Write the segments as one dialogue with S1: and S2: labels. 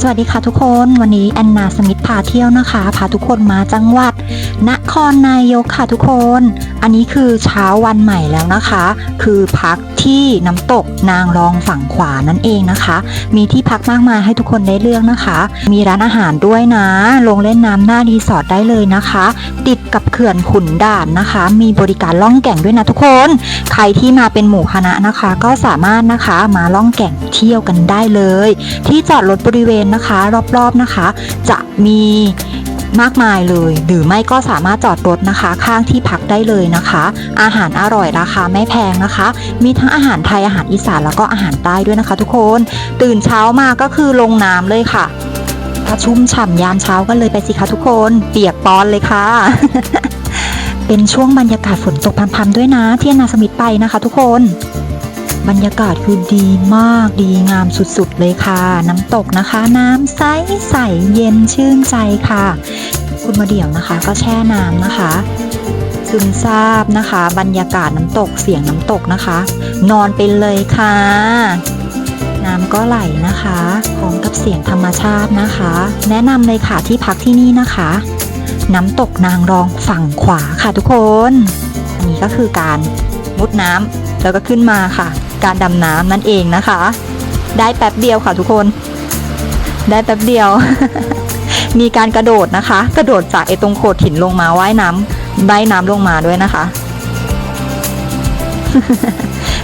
S1: สวัสดีค่ะทุกคนวันนี้แอนนาสมิธพาเที่ยวนะคะ พาทุกคนมาจังหวัดนครนายกค่ะทุกคน อันนี้คือเช้าวันใหม่แล้วนะคะ คือพักที่น้ำตกนางรองฝั่งขวานั่นเองนะคะ มีที่พักมากมายให้ทุกคนได้เลือกนะคะ มีร้านอาหารด้วยนะ ลงเล่นน้ำหน้ารีสอร์ทได้เลยนะคะ ติดกับเขื่อนขุนด่านนะคะ มีบริการล่องแก่งด้วยนะทุกคน ใครที่มาเป็นหมู่คณะนะคะ ก็สามารถนะคะมาล่องแก่งเที่ยวกันได้เลย ที่จอดรถบริเวณนะคะ รอบๆนะคะ จะมี มากมายเลย หรือไม่ก็สามารถจอดรถนะคะ ข้างที่พักได้เลยนะคะ อาหารอร่อยราคาไม่แพงนะคะ มีทั้งอาหารไทยอาหารอีสานแล้วก็อาหารใต้ด้วยนะคะ ทุกคน ตื่นเช้ามาก็คือลงน้ำเลยค่ะถ้าชุ่มฉ่ำยามเช้ากันเลยไปสิคะทุกคน เปียกปอนเลยค่ะเป็นช่วงบรรยากาศฝนตกพรำๆด้วยนะที่นาสมิธไปนะคะทุกคน บรรยากาศคือดีมากดีงามสุดๆเลยค่ะ น้ำตกนะคะ น้ำใสใสเย็นชื่นใจค่ะ คุณมาเดี่ยวนะคะ ก็แช่น้ำนะคะซึมซาบนะคะ บรรยากาศน้ำตกเสียงน้ำตกนะคะ นอนไปเลยค่ะ น้ำก็ไหลนะคะพร้อมกับเสียงธรรมชาตินะคะ แนะนำเลยค่ะที่พักที่นี่นะคะ น้ำตกนางรองฝั่งขวาค่ะทุกคน อันนี้ก็คือการมุดน้ำแล้วก็ขึ้นมาค่ะ การดำน้ำนั่นเองนะคะ ได้แป๊บเดียวค่ะทุกคน ได้แป๊บเดียว มีการกระโดดนะคะ กระโดดจากไอ้ตรงโขดหินลงมาว่ายน้ำว่ายน้ำลงมาด้วยนะคะ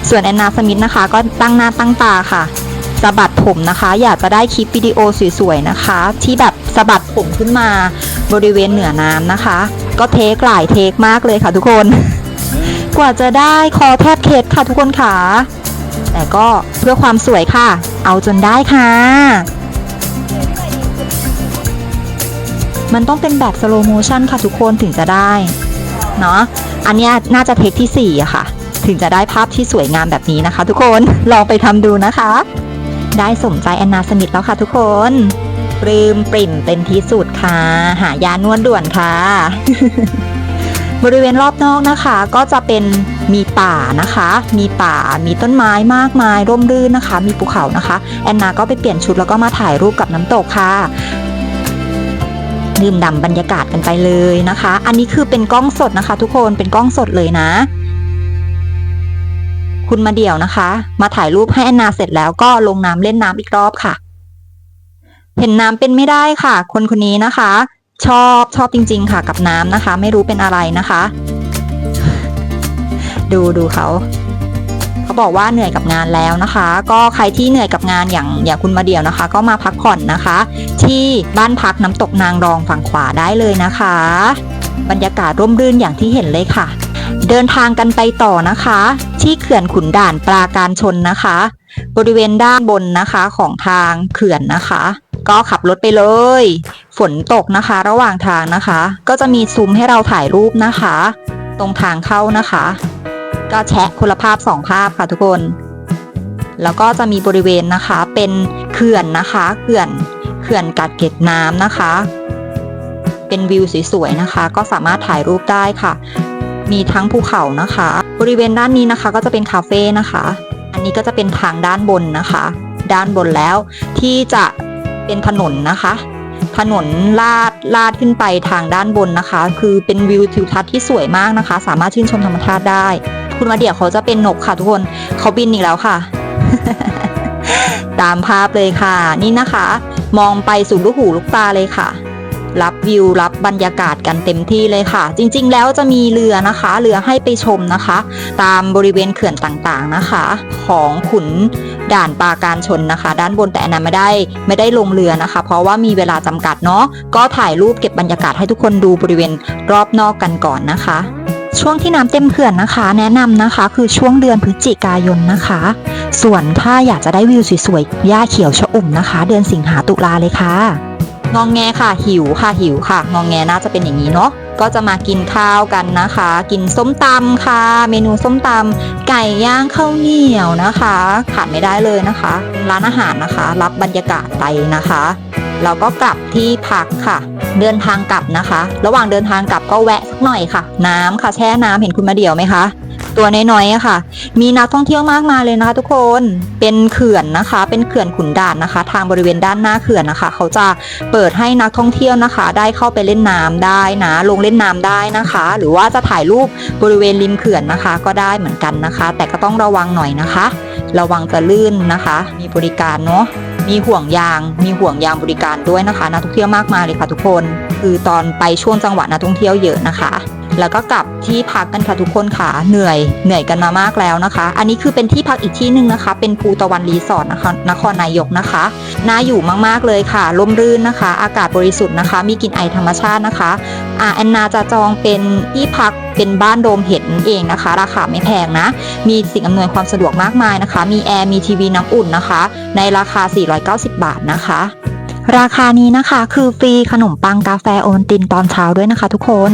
S1: ส่วนแอนนาสมิธนะคะ ก็ตั้งหน้าตั้งตาค่ะสะบัดผมนะคะ อยากจะได้คลิปวิดีโอสวยๆนะคะ ที่แบบสะบัดผมขึ้นมาบริเวณเหนือน้ำนะคะ ก็เทคหลายเทคมากเลยค่ะทุกคน กว่าจะได้คอแทบเคสค่ะทุกคนค่ะ แต่ก็เพื่อความสวยค่ะ เอาจนได้ค่ะ มันต้องเป็นแบบสโลโมชันค่ะทุกคนถึงจะได้ เนาะอันนี้น่าจะเทคที่ 4อะค่ะ ถึงจะได้ภาพที่สวยงามแบบนี้นะคะ ทุกคนลองไปทำดูนะคะ ได้สมใจแอนนาสมิธแล้วค่ะทุกคนปลื้มปริ่มเป็นที่สุดค่ะ หายานวดด่วนค่ะ บริเวณรอบนอกนะคะก็จะเป็นมีป่านะคะ มีป่ามีต้นไม้มากมาย ร่มรื่นนะคะ มีภูเขานะคะ แอนนาก็ไปเปลี่ยนชุดแล้วก็มาถ่ายรูปกับน้ำตกค่ะดื่มด่ำบรรยากาศกันไปเลยนะคะ อันนี้คือเป็นกล้องสดนะคะ ทุกคนเป็นกล้องสดเลยนะ คุณมาเดี่ยวนะคะ มาถ่ายรูปให้แอนนาเสร็จแล้วก็ลงน้ำเล่นน้ำอีกรอบค่ะ เห็นน้ำเป็นไม่ได้ค่ะ คนคนนี้นะคะ ชอบชอบจริง ๆ ค่ะกับน้ำนะคะ ไม่รู้เป็นอะไรนะคะ ดูดูเขาเขาบอกว่าเหนื่อยกับงานแล้วนะคะ ก็ใครที่เหนื่อยกับงานอย่างอย่างคุณมาเดี่ยวนะคะ ก็มาพักผ่อนนะคะ ที่บ้านพักน้ำตกนางรองฝั่งขวาได้เลยนะคะ บรรยากาศร่มรื่นอย่างที่เห็นเลยค่ะ เดินทางกันไปต่อนะคะ ที่เขื่อนขุนด่านปราการชนนะคะ บริเวณด้านบนนะคะของทางเขื่อนนะคะ ก็ขับรถไปเลย ฝนตกนะคะ ระหว่างทางนะคะ ก็จะมีซุ้มให้เราถ่ายรูปนะคะ ตรงทางเข้านะคะ ก็แชะคนละภาพสองภาพค่ะทุกคน แล้วก็จะมีบริเวณนะคะเป็นเขื่อนนะคะเขื่อนเขื่อนกัดเกร็ดน้ำนะคะ เป็นวิวสวยๆนะคะ ก็สามารถถ่ายรูปได้ค่ะ มีทั้งภูเขานะคะ บริเวณด้านนี้นะคะก็จะเป็นคาเฟ่นะคะ อันนี้ก็จะเป็นทางด้านบนนะคะ ด้านบนแล้วที่จะเป็นถนนนะคะ ถนนลาดลาดขึ้นไปทางด้านบนนะคะ คือเป็นวิวทิวทัศน์ที่สวยมากนะคะ สามารถชื่นชมธรรมชาติได้ คุณมาเดียเขาจะเป็นนกค่ะทุกคนเขาบินอีกแล้วค่ะ ตามภาพเลยค่ะ นี่นะคะ มองไปสู่ลูกหูลูกตาเลยค่ะ รับวิวรับบรรยากาศกันเต็มที่เลยค่ะ จริง ๆ แล้วจะมีเรือนะคะ เรือให้ไปชมนะคะ ตามบริเวณเขื่อนต่างๆนะคะ ของขุน ด่านปาการชนนะคะ ด้านบนแต่อันนั้นไม่ได้ไม่ได้ลงเรือนะคะ เพราะว่ามีเวลาจำกัดเนาะก็ถ่ายรูปเก็บบรรยากาศให้ทุกคนดูบริเวณรอบนอกกันก่อนนะคะ ช่วงที่น้ำเต็มเขื่อนนะคะ แนะนำนะคะคือช่วงเดือนพฤศจิกายนนะคะ ส่วนถ้าอยากจะได้วิวสวยๆหญ้าเขียวชอุ่มนะคะ เดือนสิงหาตุลาเลยค่ะ งองแงค่ะหิวค่ะหิวค่ะงองแงน่าจะเป็นอย่างนี้เนาะก็จะมากินข้าวกันนะคะ กินส้มตำค่ะ เมนูส้มตำไก่ย่างข้าวเหนียวนะคะขาดไม่ได้เลยนะคะ ร้านอาหารนะคะ รับบรรยากาศไปนะคะแล้วก็กลับที่พักค่ะ เดินทางกลับนะคะ ระหว่างเดินทางกลับก็แวะสักหน่อยค่ะ น้ำค่ะแช่น้ำเห็นคุณมาเดี่ยวไหมคะ ตัวน้อยๆอะค่ะ มีนักท่องเที่ยวมากมายเลยนะคะทุกคนเป็นเขื่อนนะคะ เป็นเขื่อนขุนด่านนะคะ ทางบริเวณด้านหน้าเขื่อนนะคะ เขาจะเปิดให้นักท่องเที่ยวนะคะ ได้เข้าไปเล่นน้ำได้นะ ลงเล่นน้ำได้นะคะ หรือว่าจะถ่ายรูปบริเวณริมเขื่อนนะคะ ก็ได้เหมือนกันนะคะ แต่ก็ต้องระวังหน่อยนะคะ ระวังจะลื่นนะคะ มีบริการเนาะมีห่วงยาง มีห่วงยางบริการด้วยนะคะนักท่องเที่ยวมากมายเลยค่ะทุกคน คือตอนไปช่วงจังหวะนักท่องเที่ยวเยอะนะคะ แล้วก็กลับที่พักกันค่ะทุกคนค่ะเหนื่อยเหนื่อยกันมามากแล้วนะคะ อันนี้คือเป็นที่พักอีกที่หนึ่งนะคะ เป็นภูตะวันรีสอร์ทนะคะนครนายกนะคะน่าอยู่มากๆเลยค่ะลมรื่นนะคะ อากาศบริสุทธิ์นะคะ มีกลิ่นไอธรรมชาตินะคะอ่าแอนนาจะจองเป็นที่พักเป็นบ้านโดมเห็ดเองนะคะ ราคาไม่แพงนะ มีสิ่งอำนวยความสะดวกมากมายนะคะ มีแอร์มีทีวีน้ำอุ่นนะคะ ในราคา 490 บาทนะคะ ราคานี้นะคะคือฟรีขนมปังกาแฟโอนตินตอนเช้าด้วยนะคะ ทุกคน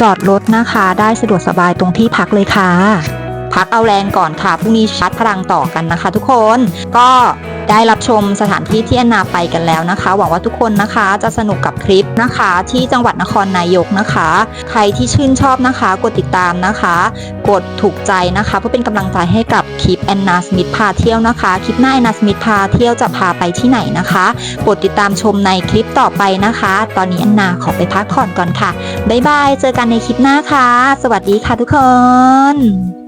S1: จอดรถนะคะ ได้สะดวกสบายตรงที่พักเลยค่ะ พักเอาแรงก่อนค่ะพรุ่งนี้ชาร์จพลังต่อกันนะคะ ทุกคนก็ได้รับชมสถานที่ที่อนนาไปกันแล้วนะคะ หวังว่าทุกคนนะคะจะสนุกกับคลิปนะคะ ที่จังหวัดนครนายกนะคะ ใครที่ชื่นชอบนะคะ กดติดตามนะคะ กดถูกใจนะคะ เพื่อเป็นกำลังใจให้กับคลิปแอนนาสมิธพาเที่ยวนะคะ คลิปหน้าแอนนาสมิธพาเที่ยวจะพาไปที่ไหนนะคะกดติดตามชมในคลิปต่อไปนะคะ ตอนนี้แอนนาขอไปพักผ่อนก่อนค่ะบ๊ายบายเจอกันในคลิปหน้าค่ะ สวัสดีค่ะทุกคน